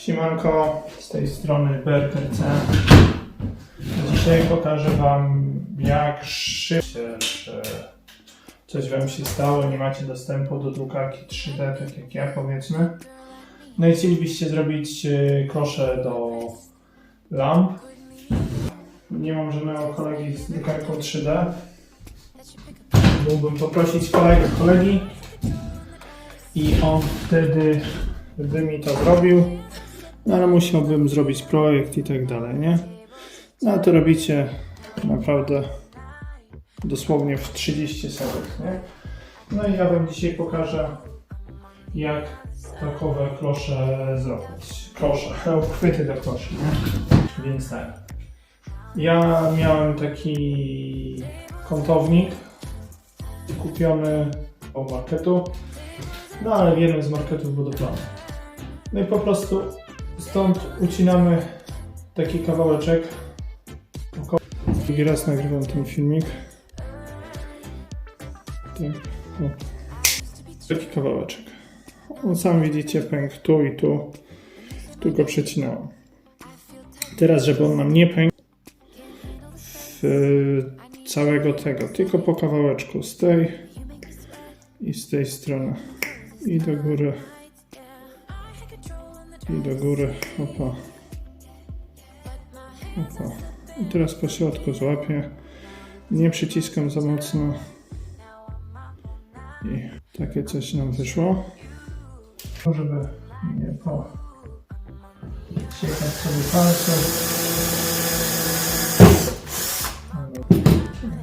Siemanko, z tej strony BRTC. Dzisiaj pokażę Wam, jak szybko, że coś Wam się stało, nie macie dostępu do drukarki 3D, tak jak ja powiedzmy. No i chcielibyście zrobić e, klosze do lamp. Nie mam żadnego kolegi z drukarką 3D. Mógłbym poprosić kolegę, kolegi i on wtedy by mi to zrobił. No ale musiałbym zrobić projekt i tak dalej, nie? No to robicie naprawdę dosłownie w 30 sekund, nie? No i ja Wam dzisiaj pokażę, jak takowe klosze zrobić. Klosze, uchwyty do kloszy, nie? Więc tak. Ja miałem taki kątownik kupiony od marketu, no ale w jednym z marketów budowlanych. No i po prostu stąd ucinamy taki kawałeczek. Około... Raz nagrywam ten filmik. Tak. Taki kawałeczek. On sam widzicie pękł tu i tu. Tu go przecinałem. Teraz, żeby on nam nie pękł w całego tego, tylko po kawałeczku z tej i z tej strony i do góry i do góry. Opa. Opa. I teraz po środku złapię. Nie przyciskam za mocno. I takie coś nam wyszło. Żeby nie po.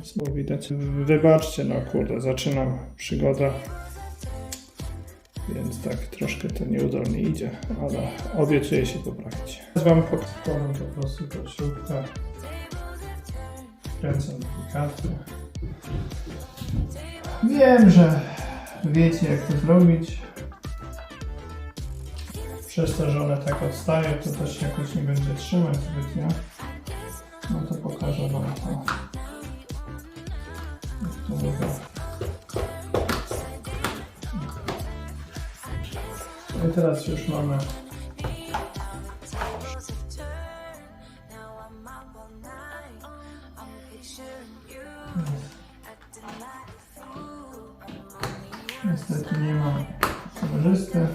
Sobie było widać. Wybaczcie, no kurde, zaczynam przygodę. Więc tak troszkę to nieudolnie idzie, ale obiecuję się poprawić. Teraz Wam pokażę po prostu tą śrubkę. Kręcę delikatnie. Wiem, że wiecie jak to zrobić. Przez to, że one tak odstają, to też jakoś nie będzie trzymać zbytnio. No to pokażę Wam to. Jak to wygląda. I teraz już mamy Niestety nie mam kamerzysty.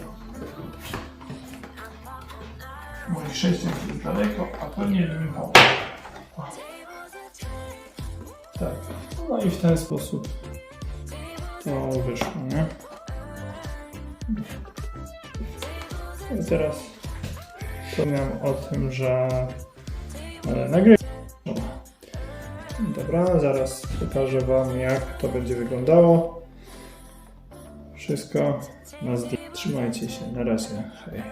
Mój chrześcijan jest daleko, a pewnie by mi pomógł. O. Tak. No i w ten sposób to wyszło, nie? I teraz wspomniałem o tym, że e, nagrywam. Dobra, zaraz pokażę Wam jak to będzie wyglądało. Wszystko na zdjęciu. Trzymajcie się, na razie. Hej.